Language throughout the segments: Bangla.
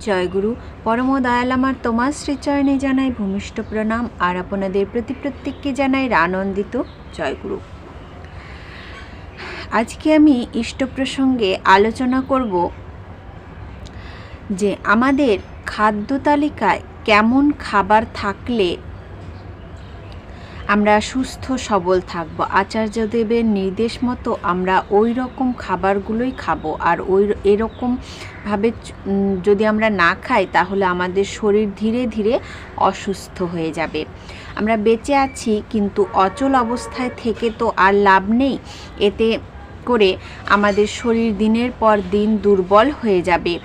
জয়গুরু পরম দয়াল আমার তোমার শ্রীচরণে জানাই ভূমিষ্ঠ প্রণাম, আর আপনাদের প্রতি প্রত্যেককে জানাই আনন্দিত জয়গুরু। আজকে আমি ইষ্ট প্রসঙ্গে আলোচনা করব যে আমাদের খাদ্য তালিকায় কেমন খাবার থাকলে আমরা সুস্থ, সবল থাকব। আচার্যদেবের নির্দেশ মতো আমরা ওই রকম খাবারগুলোই খাব। আর ওই এরকমভাবে যদি আমরা না খাই, তাহলে আমাদের শরীর ধীরে ধীরে অসুস্থ হয়ে যাবে। আমরা বেঁচে আছি, কিন্তু অচল অবস্থায় থেকে তো আর লাভ নেই। এতে করে আমাদের শরীর দিনের পর দিন দুর্বল হয়ে যাবে,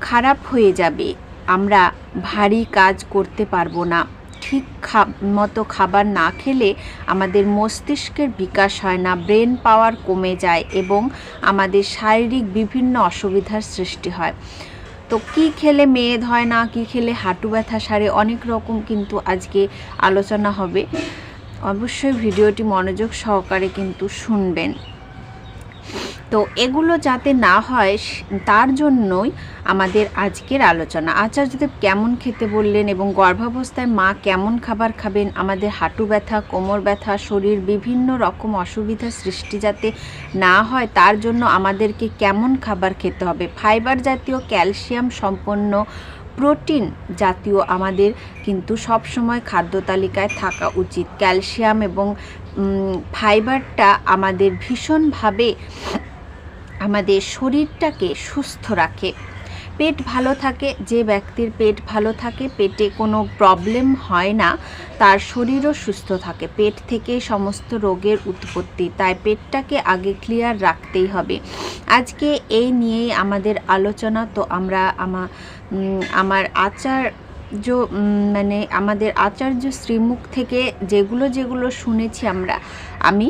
খারাপ হয়ে যাবে। আমরা ভারী কাজ করতে পারব না। ঠিক মতো খাবার না খেলে আমাদের মস্তিষ্কের বিকাশ হয় না, ব্রেন পাওয়ার কমে যায় এবং আমাদের শারীরিক বিভিন্ন অসুবিধার সৃষ্টি হয়। তো কি খেলে মেদ হয় না, কি খেলে হাঁটু ব্যথা সারে, অনেক রকম কিন্তু আজকে আলোচনা হবে। অবশ্যই ভিডিওটি মনোযোগ সহকারে কিন্তু শুনবেন। তো এগুলো যাতে না হয় তার জন্যই আমাদের আজকের আলোচনা। আচার্যদেব কেমন খেতে বললেন এবং গর্ভাবস্থায় মা কেমন খাবার খাবেন? আমাদের হাঁটু ব্যথা, কোমর ব্যথা, শরীর বিভিন্ন রকম অসুবিধা সৃষ্টি যাতে না হয়, তার জন্য আমাদেরকে কেমন খাবার খেতে হবে? ফাইবার জাতীয় ক্যালসিয়াম সম্পন্ন প্রোটিন জাতীয় আমাদের কিন্তু সব সময় খাদ্য তালিকায় থাকা উচিত। ক্যালসিয়াম এবং ফাইবারটা আমাদের ভীষণভাবে আমাদের শরীরটাকে সুস্থ রাখে। পেট ভালো থাকে যে ব্যক্তির পেট ভালো থাকে পেটে কোনো প্রবলেম হয় না তার শরীরও সুস্থ থাকে। পেট থেকে সমস্ত রোগের উৎপত্তি তাই পেটটাকে আগে ক্লিয়ার রাখতেই হবে। আজকে এই নিয়েই আমাদের আলোচনা তো আমরা আমা উম, আমার আচার যে মানে আমাদের আচার্য শ্রীমুখ থেকে যেগুলো যেগুলো শুনেছি আমরা আমি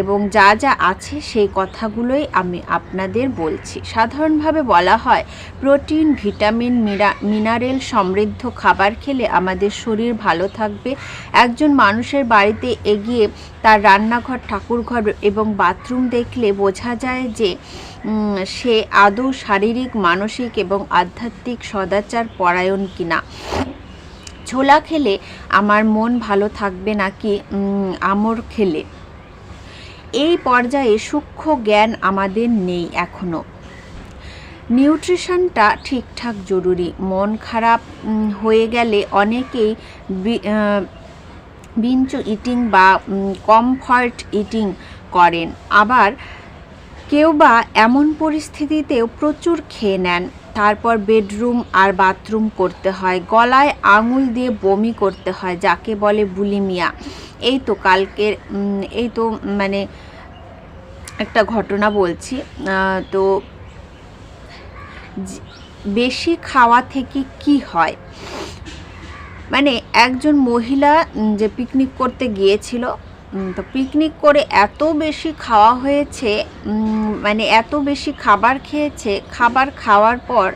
এবং যা যা আছে সেই কথাগুলোই আমি আপনাদের বলছি। সাধারণভাবে বলা হয়, প্রোটিন, ভিটামিন মিনারেল সমৃদ্ধ খাবার খেলে আমাদের শরীর ভালো থাকবে। একজন মানুষের বাড়িতে এগিয়ে তার রান্নাঘর, ঠাকুরঘর এবং বাথরুম দেখলে বোঝা যায় যে সে আদৌ শারীরিক, মানসিক এবং আধ্যাত্মিক সদাচার পরায়ণ কিনা। ছোলা খেলে আমার মন ভালো থাকবে নাকি আমর খেলে? এই পর্যায়ে সূক্ষ্ম জ্ঞান আমাদের নেই এখনও। নিউট্রিশনটা ঠিকঠাক জরুরি। মন খারাপ হয়ে গেলে অনেকেই বি- আহ, ইটিং বা কমফর্ট ইটিং করেন। আবার কেউ বা এমন পরিস্থিতিতেও প্রচুর খেয়ে নেন। তারপর বেডরুম আর বাথরুম করতে হয়। গলায় আঙুল দিয়ে বমি করতে হয়, যাকে বলে বুলিমিয়া। এই তো কালকের এই তো মানে একটা ঘটনা বলছি। তো বেশি খাওয়া থেকে কি হয়? মানে একজন মহিলা যে পিকনিক করতে গিয়েছিল তো পিকনিক করে এত বেশি খাওয়া হয়েছে মানে এত বেশি খাবার খেয়েছে, খাবার খাওয়ার পর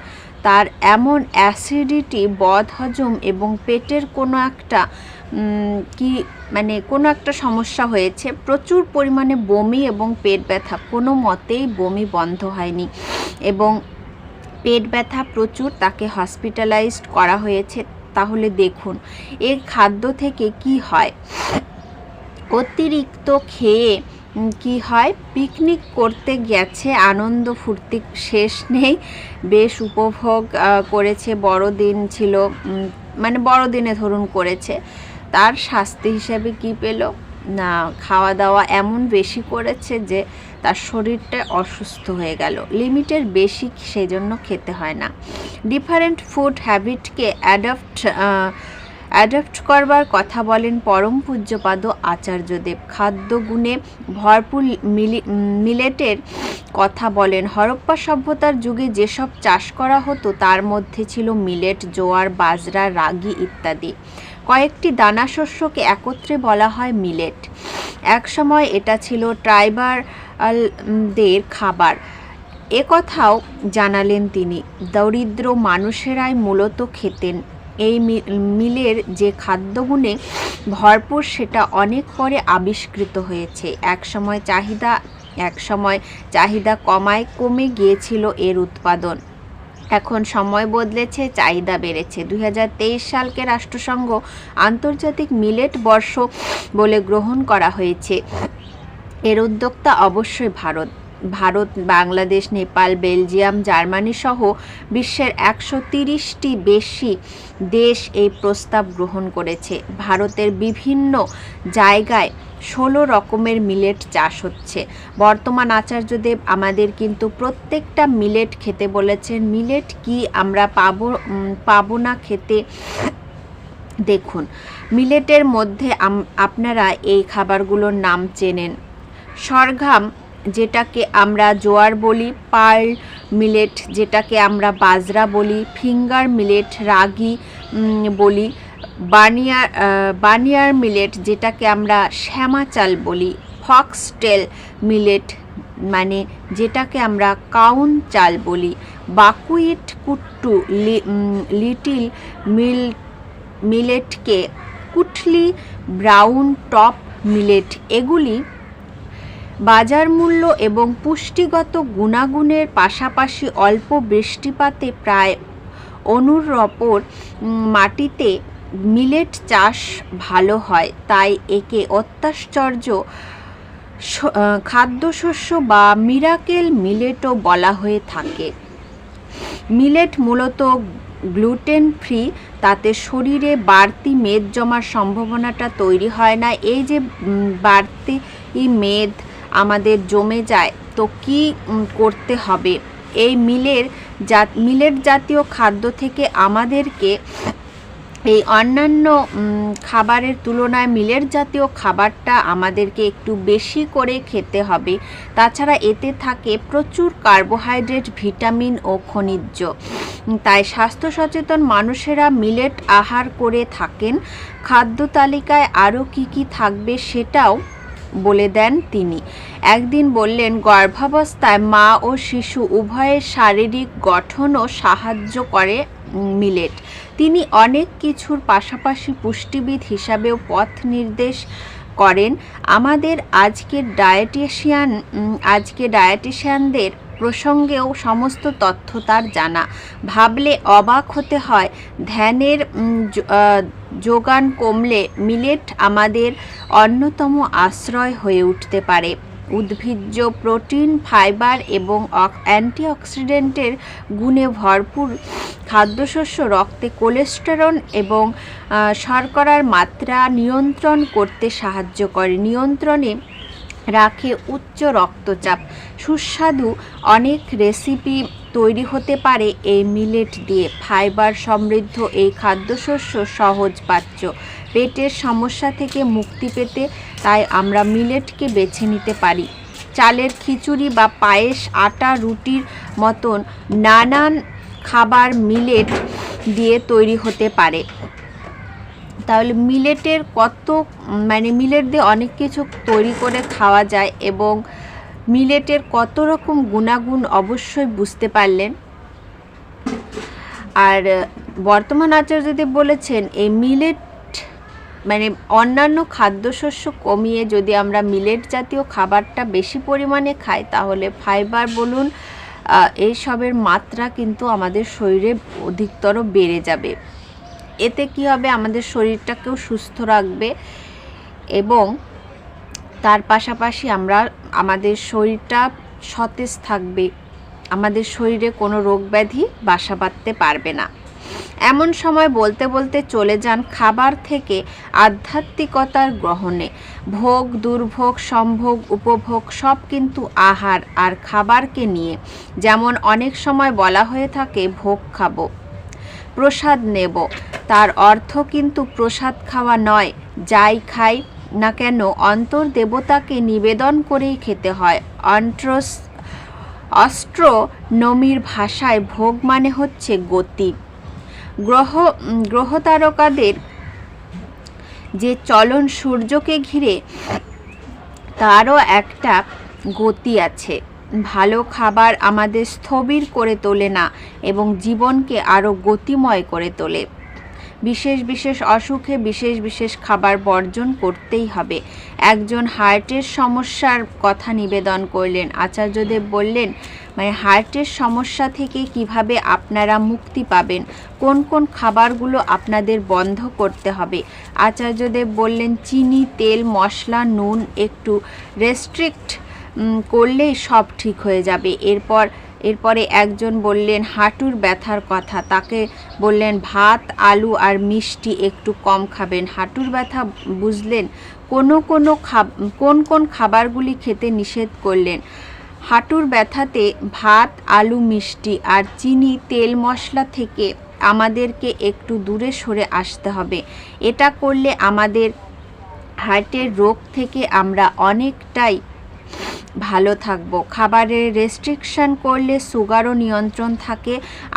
তার এমন অ্যাসিডিটি, বদহজম এবং পেটের কোনো একটা কি মানে কোনো একটা সমস্যা হয়েছে। প্রচুর পরিমাণে বমি এবং পেট ব্যথা, কোনো মতেই বমি বন্ধ হয়নি এবং পেট ব্যথা প্রচুর তাকে হসপিটালাইজড করা হয়েছে। তাহলে দেখুন, এর খাদ্য থেকে কি হয়? অতিরিক্ত খেয়ে কি হয়? পিকনিক করতে গেছে, আনন্দ ফুর্তি শেষ নেই। বেশ উপভোগ করেছে, বড়দিন ছিল মানে বড়দিনে ধরুন করেছে। তার শাস্তি হিসাবে কি পেল? না খাওয়া দাওয়া এমন বেশি করেছে যে তার শরীরটা অসুস্থ হয়ে গেল। লিমিটের বেশি সেজন্য খেতে হয় না। ডিফারেন্ট ফুড হ্যাবিটকে অ্যাডাপ্ট অ্যাডাপ্ট করবার কথা বলেন পরম পূজ্যপাদ আচার্যদেব খাদ্য গুণে ভরপুর মিলি মিলেটের কথা বলেন, হরপ্পা সভ্যতার যুগে যেসব চাষ করা হতো, তার মধ্যে ছিল মিলেট, জোয়ার, বাজরা, রাগি ইত্যাদি। কয়েকটি দানা শস্যকে একত্রে বলা হয় মিলেট। একসময় এটা ছিল ট্রাইবারদের খাবার। একথাও জানালেন তিনি। দরিদ্র মানুষেরাই মূলত খেতেন। এই মিলের যে খাদ্যগুণে ভরপুর সেটা অনেক পরে আবিষ্কৃত হয়েছে। একসময় চাহিদা একসময় চাহিদা কমায় কমে গিয়েছিল এর উৎপাদন। এখন সময় বদলেছে, চাহিদা বেড়েছে। দু হাজার তেইশ সালকে রাষ্ট্রসংঘ আন্তর্জাতিক মিলেট বর্ষ বলে গ্রহণ করা হয়েছে। এর উদ্যোক্তা অবশ্যই ভারত। ভারত, বাংলাদেশ, নেপাল, বেলজিয়াম, জার্মানি সহ বিশ্বের একশো তিরিশটি বেশি দেশ এই প্রস্তাব গ্রহণ করেছে। ভারতের বিভিন্ন জায়গায় ষোলো রকমের মিলেট চাষ হচ্ছে। বর্তমান আচার্যদেব আমাদের কিন্তু প্রত্যেকটা মিলেট খেতে বলেছেন। মিলেট কি আমরা পাবো পাবো না খেতে দেখুন। মিলেটের মধ্যে আপনারা এই খাবারগুলোর নাম চেনেন। সরঘাম যেটাকে আমরা জোয়ার বলি, পার্ল মিলেট যেটাকে আমরা বাজরা বলি, ফিঙ্গার মিলেট, রাগি বলি বানিয়ার বানিয়ার মিলেট যেটাকে আমরা শ্যামা চাল বলি, ফক্সটেল মিলেট মানে যেটাকে আমরা কাউন চাল বলি, বাকুইট কুট্টু লিটিল মিল, মিলেটকে কুটলি ব্রাউন টপ মিলেট, এগুলি বাজার মূল্য এবং পুষ্টিগত গুণাগুণের পাশাপাশি অল্প বৃষ্টিপাতে প্রায় অনুরপর মাটিতে মিলেট চাষ ভালো হয়। তাই একে অত্যাশ্চর্য খাদ্যশস্য বা মিরাকেল মিলেটও বলা হয়ে থাকে। মিলেট মূলত গ্লুটেন ফ্রি তাতে শরীরে বাড়তি মেদ জমার সম্ভাবনাটা তৈরি হয় না। এই যে বাড়তি মেদ আমাদের জমে যায়, তো কি করতে হবে? এই মিলের জাত মিলেট জাতীয় খাদ্য থেকে আমাদেরকে এই অন্যান্য খাবারের তুলনায় মিলের জাতীয় খাবারটা আমাদেরকে একটু বেশি করে খেতে হবে। তাছাড়া এতে থাকে প্রচুর কার্বোহাইড্রেট, ভিটামিন ও খনিজ। তাই স্বাস্থ্য সচেতন মানুষেরা মিলেট আহার করে থাকেন। খাদ্য তালিকায় আরও কি কি থাকবে সেটাও বলে দেন তিনি। একদিন বললেন, গর্ভাবস্থায় মা ও শিশু উভয়ের শারীরিক গঠনও সাহায্য করে মিলেট। তিনি অনেক কিছুর পাশাপাশি পুষ্টিবিদ হিসাবেও পথ নির্দেশ করেন। আমাদের আজকের ডায়েটিশিয়ান আজকে ডায়েটিশিয়ানদের প্রসঙ্গেও সমস্ত তথ্য তার জানা। ভাবলে অবাক হতে হয়, ধ্যানের যোগান কমলে মিলেট আমাদের অন্যতম আশ্রয় হয়ে উঠতে পারে। উদ্ভিজ্জ প্রোটিন, ফাইবার এবং অক- অ্যান্টিঅক্সিডেন্টের গুণে ভরপুর খাদ্যশস্য রক্তে কোলেস্টেরল এবং শর্করার মাত্রা নিয়ন্ত্রণ করতে সাহায্য করে। নিয়ন্ত্রণে রাখে উচ্চ রক্তচাপ। সুস্বাদু অনেক রেসিপি তৈরি হতে পারে এই মিলেট দিয়ে। ফাইবার সমৃদ্ধ এই খাদ্যশস্য সহজ পাচ্য। পেটের সমস্যা থেকে মুক্তি পেতে তাই আমরা মিলেটকে বেছে নিতে পারি। চালের খিচুড়ি বা পায়েস, আটা, রুটির মতন নানান খাবার মিলেট দিয়ে তৈরি হতে পারে। তাহলে মিলেটের কত মানে মিলেট দিয়ে অনেক কিছু তৈরি করে খাওয়া যায় এবং মিলেটের কত রকম গুণাগুণ অবশ্যই বুঝতে পারলেন। আর বর্তমান আচার্যদেব বলেছেন, এই মিলেট মানে অন্যান্য খাদ্যশস্য কমিয়ে যদি আমরা মিলেট জাতীয় খাবারটা বেশি পরিমাণে খাই, তাহলে ফাইবার বলুন এইসবের মাত্রা কিন্তু আমাদের শরীরে অধিকতর বেড়ে যাবে। এতে কি হবে? আমাদের শরীরটাকেও সুস্থ রাখবে এবং তার পাশাপাশি আমরা আমাদের শরীরটা সতেজ থাকবে। আমাদের শরীরে কোনো রোগ ব্যাধি বাসা বাঁধতে পারবে না। এমন সময় বলতে বলতে চলে যান খাবার থেকে আধ্যাত্মিকতার গ্রহণে। ভোগ, দুর্ভোগ, সম্ভোগ, উপভোগ সব কিন্তু আহার আর খাবারকে নিয়ে। যেমন অনেক সময় বলা হয়ে থাকে, ভোগ খাব। প্রসাদ নেব। তার অর্থ কিন্তু প্রসাদ খাওয়া নয় যাই খাই না কেন অন্তর দেবতাকে নিবেদন করেই খেতে হয়। অন্ট্রস অস্ট্রোনমির ভাষায় ভোগ মানে হচ্ছে গতি। গ্রহ উম, গ্রহ তারকাদের যে চলন সূর্যকে ঘিরে তারও একটা গতি আছে। ভালো খাবার আমাদের স্থবির করে তোলে না এবং জীবনকে আরও গতিময় করে তোলে। বিশেষ বিশেষ অসুখে বিশেষ বিশেষ খাবার বর্জন করতেই হবে। একজন হার্টের সমস্যার কথা নিবেদন করলেন। আচার্যদেব বললেন মানে হার্টের সমস্যা থেকে কীভাবে আপনারা মুক্তি পাবেন? কোন কোন খাবারগুলো আপনাদের বন্ধ করতে হবে? আচার্যদেব বললেন, চিনি, তেল, মশলা, নুন একটু রেস্ট্রিক্ট করলেই সব ঠিক হয়ে যাবে। এরপর, এরপরে একজন বললেন, হাঁটুর ব্যথার কথা। তাকে বললেন, ভাত, আলু আর মিষ্টি একটু কম খাবেন। হাঁটুর ব্যথা বুঝলেন, কোনো কোনো কোন কোন খাবারগুলি খেতে নিষেধ করলেন। হাঁটুর ব্যথাতে ভাত, আলু, মিষ্টি আর চিনি, তেল, মশলা থেকে আমাদেরকে একটু দূরে সরে আসতে হবে। এটা করলে আমাদের হার্টের রোগ থেকে আমরা অনেকটাই ভালো থাকব। খাবারের রেস্ট্রিকশন করলে সুগারও নিয়ন্ত্রণ থাকে,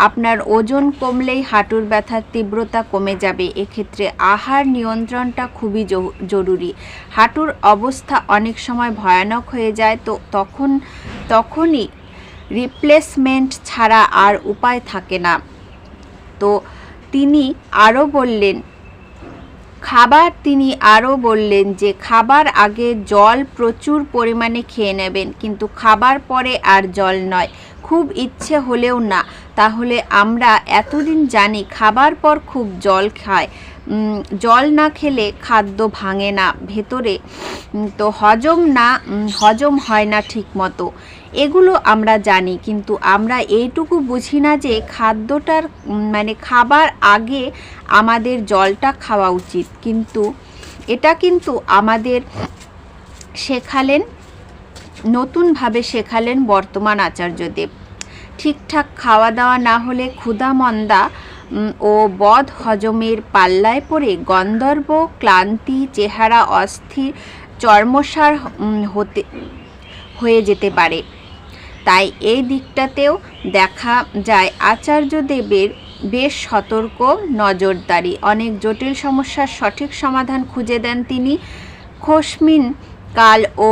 আপনার ওজন কমলেই হাঁটুর ব্যথার তীব্রতা কমে যাবে। এক্ষেত্রে আহার নিয়ন্ত্রণটা খুবই জরুরি। হাঁটুর অবস্থা অনেক সময় ভয়ানক হয়ে যায়, তো তখন, তখনই রিপ্লেসমেন্ট ছাড়া আর উপায় থাকে না। তো তিনি আরও বললেন খাবার তিনি আরও বললেন যে খাবার আগে জল প্রচুর পরিমাণে খেয়ে নেবেন, কিন্তু খাবার পরে আর জল নয়। খুব ইচ্ছে হলেও না। তাহলে আমরা এতদিন জানি খাবার পর খুব জল খায়। জল না খেলে খাদ্য ভাঙে না, ভেতরে তো হজম না হজম হয় না ঠিক মতো এগুলো আমরা জানি, কিন্তু আমরা এইটুকু বুঝি না যে খাদ্যটার মানে খাবার আগে আমাদের জলটা খাওয়া উচিত। কিন্তু এটা কিন্তু আমাদের শেখালেন, নতুনভাবে শেখালেন বর্তমান আচার্যদেব। ঠিকঠাক খাওয়া দাওয়া না হলে ক্ষুধা মন্দা ও বদ হজমের পাল্লায় পড়ে গন্ধর্ব, ক্লান্তি, চেহারা অস্থির, চর্মসার হতে, হয়ে যেতে পারে। তাই এই দিকটাতেও দেখা যায় আচার্যদেবের বেশ সতর্ক নজরদারি। অনেক জটিল সমস্যার সঠিক সমাধান খুঁজে দেন তিনি। খসমিন কাল ও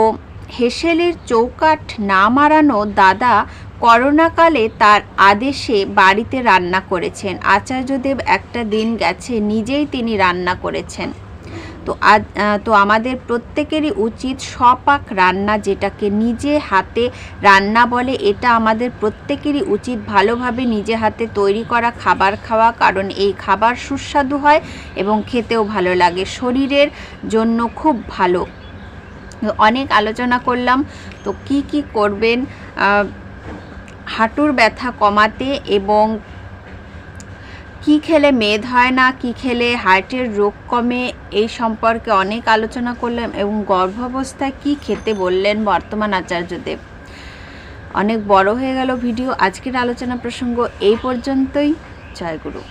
হেসেলের চৌকাঠ না মারানো দাদা করোনাকালে তার আদেশে বাড়িতে রান্না করেছেন। আচার্যদেব একটা দিন গেছে, নিজেই তিনি রান্না করেছেন। তো তো আমাদের প্রত্যেকেরই উচিত সপাক রান্না যেটাকে নিজে হাতে রান্না বলে, এটা আমাদের প্রত্যেকেরই উচিত ভালোভাবে নিজে হাতে তৈরি করা খাবার খাওয়া, কারণ এই খাবার সুস্বাদু হয় এবং খেতেও ভালো লাগে। শরীরের জন্য খুব ভালো। অনেক আলোচনা করলাম। তো কি কি করবেন? হাঁটুর ব্যথা কমাতে এবং কি খেলে মেদ হয় না, কি খেলে হার্টের রোগ কমে, এই সম্পর্কে অনেক আলোচনা করলেন এবং গর্ভাবস্থায় কি খেতে বললেন বর্তমান আচার্যদেব। অনেক বড় হয়ে গেল ভিডিও। আজকের আলোচনা প্রসঙ্গ এই পর্যন্তই। জয় গুরু।